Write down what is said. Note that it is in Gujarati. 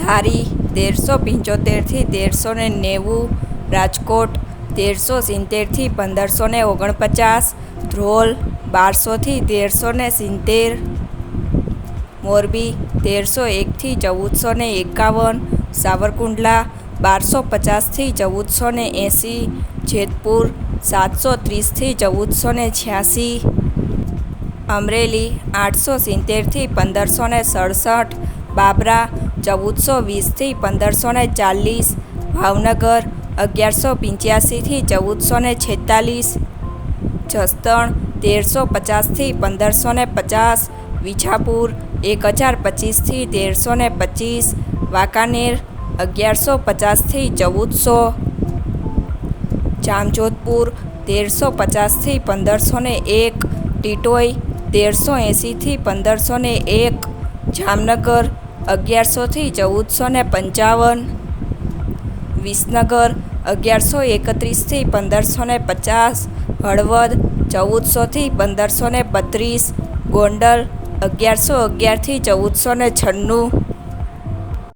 ધારી તેરસો પંચોતેરથી તેરસો ને નેવું, રાજકોટ તેરસો સિત્તેરથી પંદરસો ને ઓગણપચાસ, ધ્રોલ બારસોથી તેરસો ને સિત્તેર, મોરબી તેરસો એકથી ચૌદસો ને એકાવન, સાવરકુંડલા બારસો પચાસથી ચૌદસો ને એંસી, જેતપુર સાતસો ત્રીસથી ચૌદસો ને છ્યાસી, અમરેલી આઠસો સિત્તેરથી પંદરસો ને સડસઠ, બાબરા ચૌદસો વીસથી પંદરસો ને ચાલીસ, ભાવનગર અગિયારસો પંચ્યાસીથી ચૌદસો ને છેતાલીસ, જસદણ તેરસો પચાસથી પંદરસો ને પચાસ, વિજાપુર એક હજાર પચીસથી તેરસો ને પચીસ, વાંકાનેર અગિયારસો પચાસથી ચૌદસો, જામજોધપુર તેરસો પચાસથી પંદરસો ને એક, ટીટોઈ તેરસો એંસીથી પંદરસો ને એક, જામનગર અગિયારસોથી ચૌદસો ને પંચાવન. વિસનગર, અગિયારસો એકત્રીસથી પંદરસો ને પચાસ. હળવદ ચૌદસોથી પંદરસો ને બત્રીસ. ગોંડલ, અગિયારસો અગિયારથી ચૌદસો ને છન્નું.